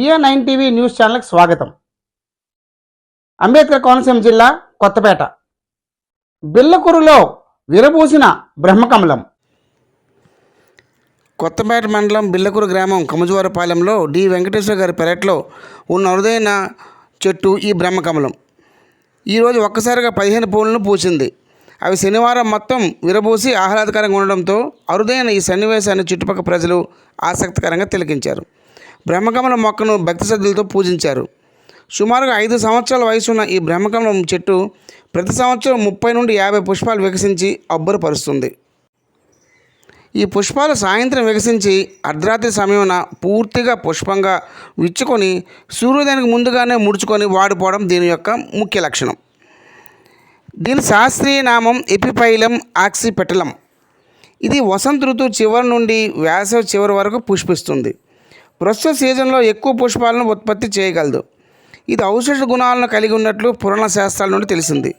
BA nine TV news ఛానల్కి స్వాగతం. అంబేద్కర్ కోనసీమ జిల్లా కొత్తపేట. బిల్లకూరులో విరబూసిన బ్రహ్మకమలం. కొత్తపేట మండలం బిల్లకూరు గ్రామం కమజువారపాలెంలో డి. వెంకటేశ్వర గారి పెరట్లో ఉన్న అరుదైన చెట్టు ఈ బ్రహ్మకమలం. ఈరోజు ఒక్కసారిగా పదిహేను పూలను పూసింది. అవి శనివారం మొత్తం విరబూసి ఆహ్లాదకరంగా ఉండడంతో అరుదైన ఈ సన్నివేశాన్ని చుట్టుపక్కల ప్రజలు ఆసక్తికరంగా తిలకించారు. బ్రహ్మకమల మొక్కను భక్తి శ్రద్ధలతో పూజించారు. సుమారుగా ఐదు సంవత్సరాల వయసున్న ఈ బ్రహ్మకమలం చెట్టు ప్రతి సంవత్సరం ముప్పై నుండి యాభై పుష్పాలు వికసించి అబ్బురపరుస్తుంది. ఈ పుష్పాలు సాయంత్రం వికసించి అర్ధరాత్రి సమయమున పూర్తిగా పుష్పంగా విచ్చుకొని సూర్యోదయానికి ముందుగానే ముడుచుకొని వాడిపోవడం దీని యొక్క ముఖ్య లక్షణం. దీని శాస్త్రీయ నామం ఎపిపైలం ఆక్సిపెటలం. ఇది వసంత ఋతువు చివరి నుండి వేసవి చివరి వరకు పుష్పిస్తుంది. ప్రస్తుత సీజన్లో ఎక్కువ పుష్పాలను ఉత్పత్తి చేయగలదు. ఇది ఔషధ గుణాలను కలిగి ఉన్నట్లు పురాణ శాస్త్రాల నుండి తెలిసింది.